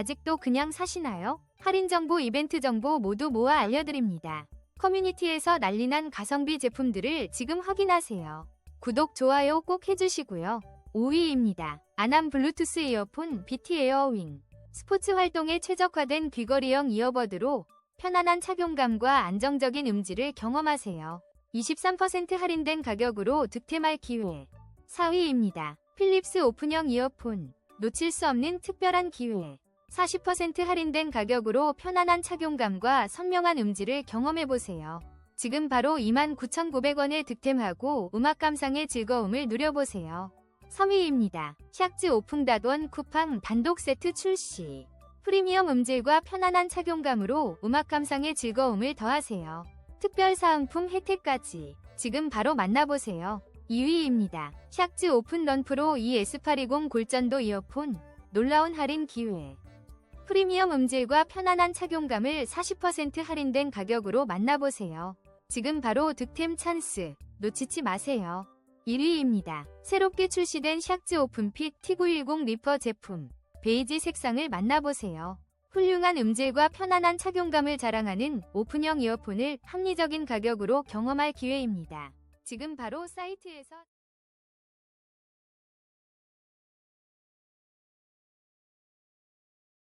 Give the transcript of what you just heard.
아직도 그냥 사시나요? 할인 정보, 이벤트 정보 모두 모아 알려드립니다. 커뮤니티에서 난리난 가성비 제품들을 지금 확인하세요. 구독, 좋아요 꼭 해주시고요. 5위입니다. 아남 블루투스 이어폰 BT 에어윙. 스포츠 활동에 최적화된 귀걸이형 이어버드로 편안한 착용감과 안정적인 음질을 경험하세요. 23% 할인된 가격으로 득템할 기회. 4위입니다. 필립스 오픈형 이어폰. 놓칠 수 없는 특별한 기회. 40% 할인된 가격으로 편안한 착용감과 선명한 음질을 경험해보세요. 지금 바로 29,900원에 득템하고 음악 감상의 즐거움을 누려보세요. 3위입니다. 샥즈 오풍다돈 쿠팡 단독 세트 출시. 프리미엄 음질과 편안한 착용감으로 음악 감상의 즐거움을 더하세요. 특별 사은품 혜택까지 지금 바로 만나보세요. 2위입니다. 샥즈 오픈 런 프로 ES820 골전도 이어폰 놀라운 할인 기회. 프리미엄 음질과 편안한 착용감을 40% 할인된 가격으로 만나보세요. 지금 바로 득템 찬스 놓치지 마세요. 1위입니다. 새롭게 출시된 샥즈 오픈핏 T910 리퍼 제품 베이지 색상을 만나보세요. 훌륭한 음질과 편안한 착용감을 자랑하는 오픈형 이어폰을 합리적인 가격으로 경험할 기회입니다. 지금 바로 사이트에서